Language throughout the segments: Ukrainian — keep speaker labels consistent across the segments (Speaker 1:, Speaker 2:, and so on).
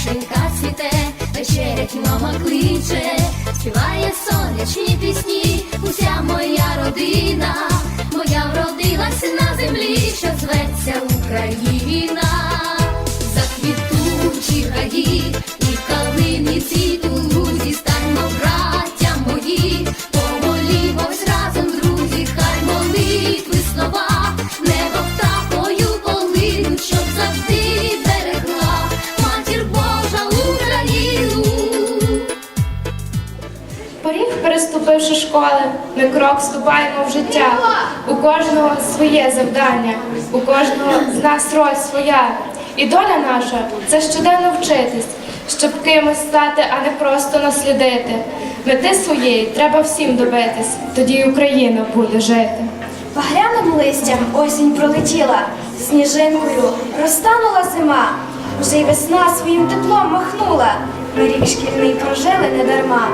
Speaker 1: вишенька цвіте, вечерять мама кличе, співає сонячні пісні, уся моя родина, моя вродилась на землі, що зветься Україна, заквітучі гаї і калини
Speaker 2: цвітуть. Переступивши школи, ми крок ступаємо в життя. У кожного своє завдання, у кожного з нас роль своя. І доля наша це щоденно вчитись, щоб кимось стати, а не просто наслідити. Мети своєї треба всім добитись, тоді й Україна буде жити.
Speaker 3: Багряним листям осінь пролетіла, сніжинкою розтанула зима, вже й весна своїм теплом махнула. Ми рік шкільний прожили недарма.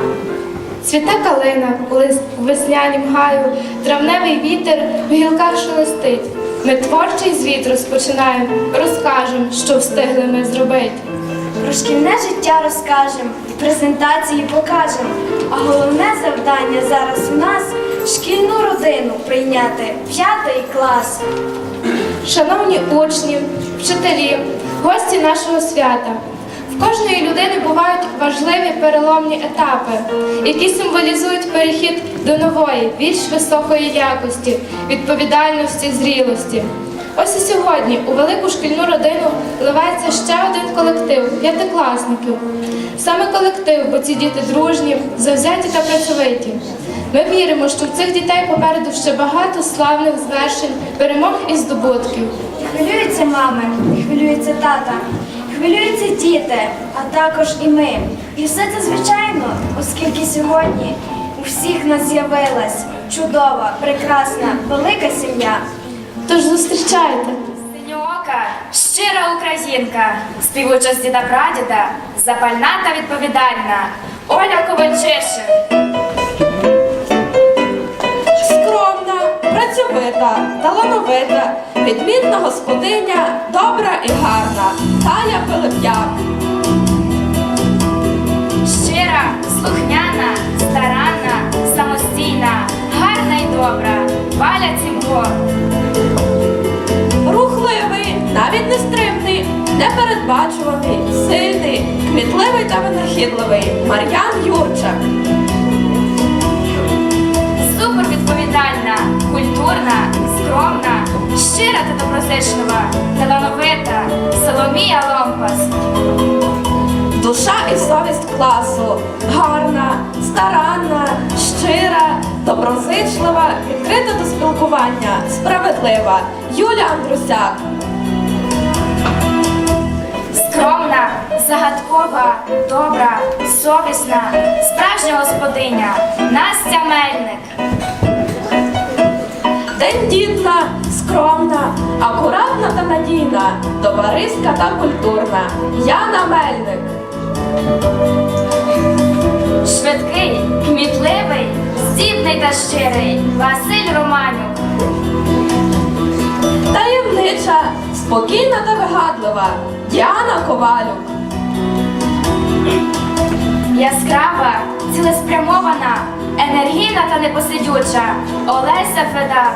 Speaker 2: Цвіте калина, коли веснянім гаю, травневий вітер в гілках шелестить. Ми творчий звіт розпочинаємо, розкажемо, що встигли ми зробити.
Speaker 3: Про шкільне життя розкажем, в презентації покажем. А головне завдання зараз у нас шкільну родину прийняти п'ятий клас.
Speaker 2: Шановні учні, вчителі, гості нашого свята. Кожної людини бувають важливі переломні етапи, які символізують перехід до нової, більш високої якості, відповідальності, зрілості. Ось і сьогодні у велику шкільну родину вливається ще один колектив п'ятикласників. Саме колектив, бо ці діти дружні, завзяті та працьовиті. Ми віримо, що в цих дітей попереду ще багато славних звершень, перемог і здобутків.
Speaker 3: Хвилюються мами, хвилюється тата, хвилюються діти, а також і ми. І все це звичайно, оскільки сьогодні у всіх нас з'явилась чудова, прекрасна, велика сім'я.
Speaker 2: Тож зустрічайте.
Speaker 4: Синьоока, щира українка, співуча з діда прадіда, запальна та відповідальна. Оля Ковальчишин.
Speaker 5: Скромна, працьовита, талановита, відмінна господиня, добра і гарна, Таня Пилип'як.
Speaker 4: Щира, слухняна, старанна, самостійна, гарна й добра. Валя Цімко.
Speaker 5: Рухливий, навіть нестримний, непередбачуваний, сильний, кмітливий та винахідливий Мар'ян Юрчак.
Speaker 4: Культурна, скромна, щира та доброзичлива, талановита, Соломія Ломпас.
Speaker 5: Душа і совість класу, гарна, старанна, щира, доброзичлива, відкрита до спілкування, справедлива Юля Андрусяк.
Speaker 4: Скромна, загадкова, добра, совісна, справжня господиня Настя Мельник.
Speaker 5: Тендітна, скромна, акуратна та надійна, товариська та культурна Яна Мельник.
Speaker 4: Швидкий, кмітливий, здібний та щирий Василь Романюк.
Speaker 5: Таємнича, спокійна та вигадлива Діана Ковалюк.
Speaker 4: Яскрава, цілеспрямована, енергійна та непосидюча Олеся Федак.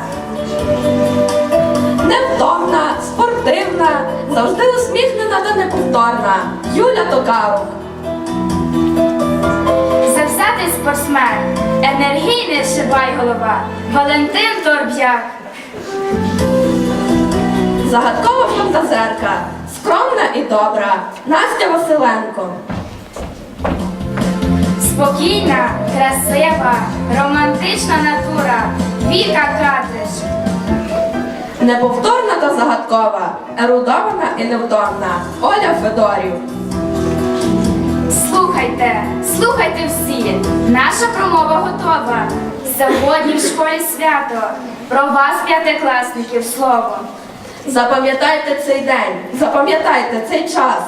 Speaker 5: Невтомна, спортивна, завжди усміхнена та неповторна Юля Токарук.
Speaker 4: Завзятий спортсмен, енергійний шибайголова Валентин Торб'як.
Speaker 5: Загадкова фантазерка, скромна і добра Настя Василенко.
Speaker 4: Спокійна, красива, романтична натура Віка Катиш.
Speaker 5: Неповторна та загадкова, ерудована і невтомна Оля Федорів.
Speaker 4: Слухайте, слухайте всі. Наша промова готова. Сьогодні в школі свято. Про вас, п'ятикласників, слово.
Speaker 5: Запам'ятайте цей день, запам'ятайте цей час.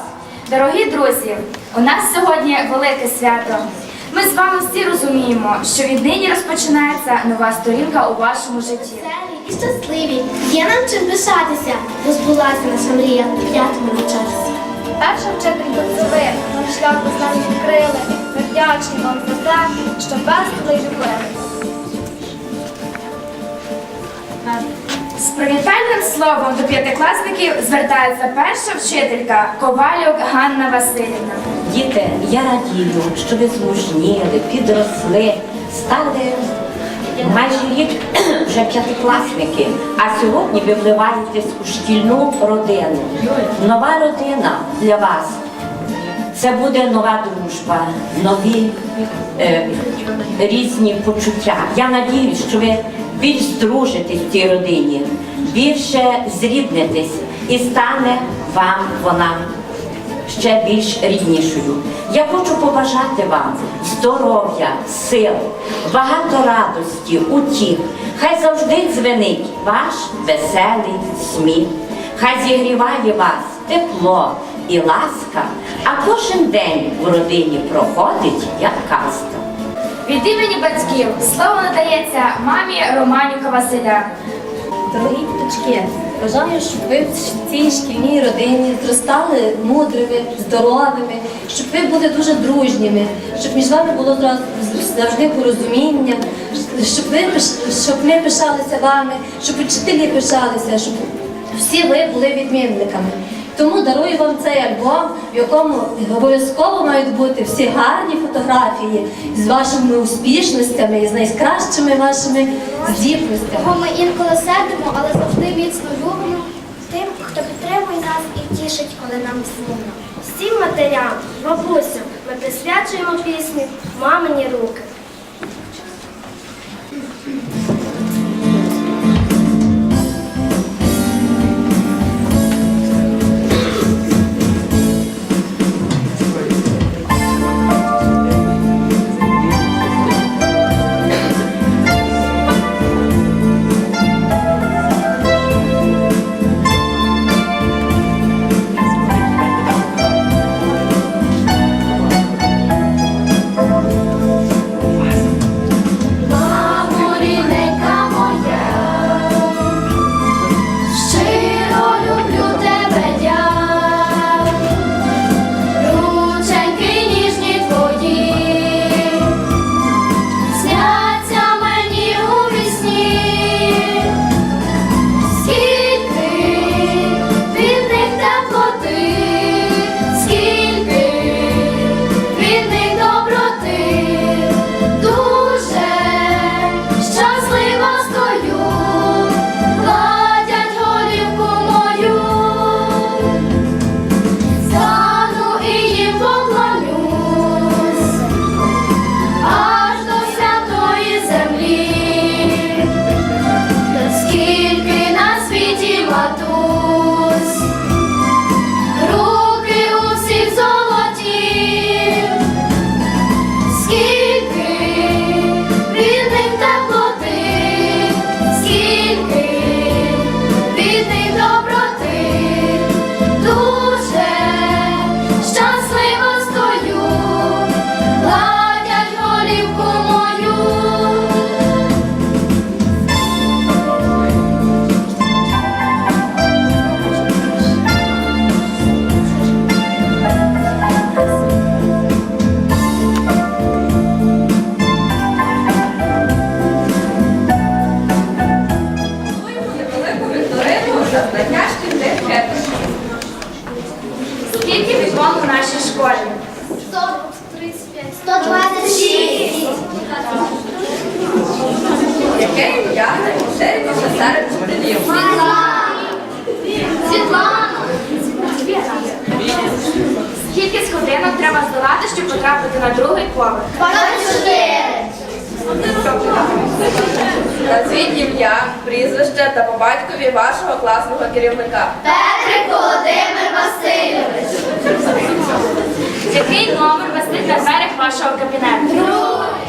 Speaker 4: Дорогі друзі, у нас сьогодні велике свято. Ми з вами всі розуміємо, що віднині розпочинається нова сторінка у вашому житті.
Speaker 1: Веселі і щасливі, є нам чим пишатися, бо збулася наша мрія в п'ятому часі.
Speaker 3: перша вчителька це ви. Наш шлях ви з нами відкрили. Ми вдячні вам за те, що вас і любили.
Speaker 4: З привітальним словом до п'ятикласників звертається перша вчителька Ковалюк Ганна Васильівна.
Speaker 6: Діти, я радію, що ви змужніли, підросли, стали майже рік вже п'ятикласники, а сьогодні ви вливаєтесь у шкільну родину. Нова родина для вас. Це буде нова дружба, нові е, різні почуття. Я надіюсь, що ви більш здружитесь в цій родині, більше зріднетесь і стане вам вона ще більш ріднішою. Я хочу побажати вам здоров'я, сил, багато радості, утіх. Хай завжди дзвенить ваш веселий сміх. Хай зігріває вас тепло і ласка, а кожен день у родині проходить як казка.
Speaker 4: Від імені батьків слово надається мамі Романюка Василя.
Speaker 7: Дорогі діточки, бажаю, щоб ви в цій шкільній родині зростали мудрими, здоровими, щоб ви були дуже дружніми, щоб між вами було завжди порозуміння, щоб ви щоб ми пишалися вами, щоб учителі пишалися, щоб всі ви були відмінниками. Тому дарую вам цей альбом, в якому обов'язково мають бути всі гарні фотографії з вашими успішностями і з найкращими вашими здібностями.
Speaker 3: Бо ми інколи сердимо, але завжди міцно любимо тим, хто підтримує нас і тішить, коли нам сумно. Всім матерям, бабусям ми присвячуємо пісню Мамині руки.
Speaker 5: Яке ім'я найпоширеніше серед вчителів?
Speaker 1: Світлана,
Speaker 4: Скільки сходинок треба здолати, щоб потрапити на другий поверх?
Speaker 1: 24.
Speaker 5: Назвіть ім'я, прізвище та по батькові вашого класного керівника.
Speaker 1: Петрик Володимир Васильович.
Speaker 4: Який номер висить на дверях вашого кабінету?
Speaker 1: Другий.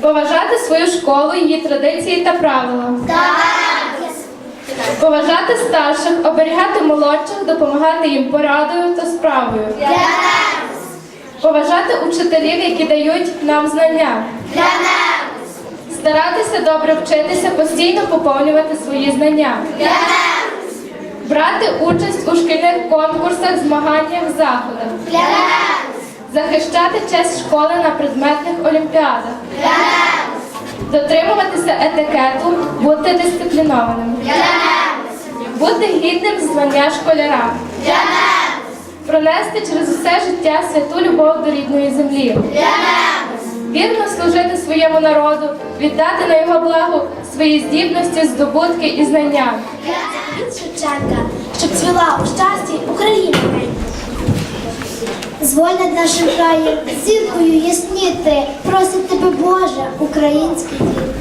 Speaker 2: Поважати свою школу, її традиції та правила. Поважати старших, оберігати молодших, допомагати їм порадою та справою. Поважати учителів, які дають нам знання. Старатися добре вчитися, постійно поповнювати свої знання. Брати участь у шкільних конкурсах, змаганнях, заходах. Захищати честь школи на предметних олімпіадах. Дотримуватися етикету, бути дисциплінованим. Бути гідним звання школяра. Пронести через усе життя святу любов до рідної землі. Вірно служити своєму народу, віддати на його благо свої здібності, здобутки і знання.
Speaker 3: Шевченка, щоб цвіла у щасті Україна. Над нашим краєм зіркою ясніти, просить тебе Боже, український дід.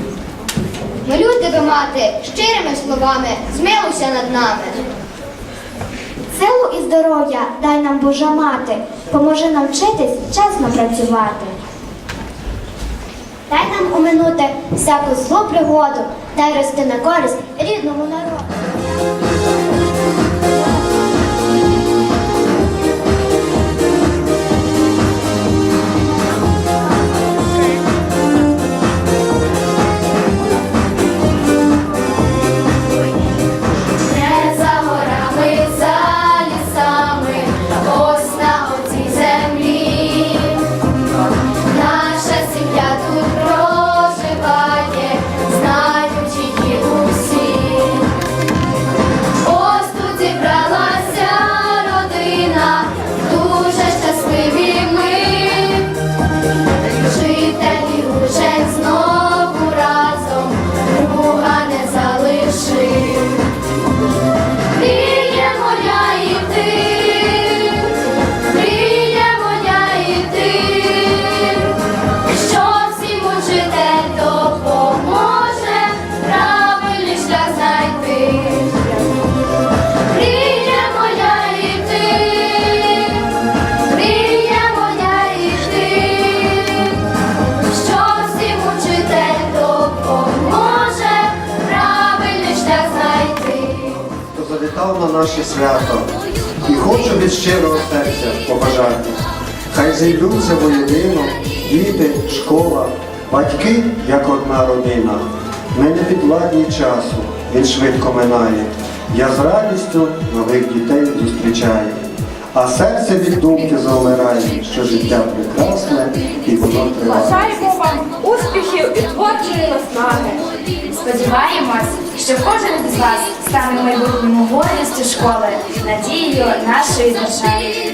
Speaker 8: Молю тебе, мати, щирими словами, змилуйся над нами.
Speaker 3: Силу і здоров'я дай нам Божа мати, поможи нам вчитись, чесно працювати. Дай нам оминути всяку злу пригоду, дай рости на користь рідному народу.
Speaker 9: Наше свято і хочу від щирого серця побажати. Хай зійдуться воєдино, діти, школа, батьки, як одна родина. Ми не підвладні часу, він швидко минає. Я з радістю нових дітей зустрічаю. А серце від думки завмирає, що життя прекрасне і.
Speaker 2: Бажаємо вам успіхів і творчої наснаги.
Speaker 4: Сподіваємось, що кожен з вас стане майбутньою майбутньому гордістю школи, надією нашої держави.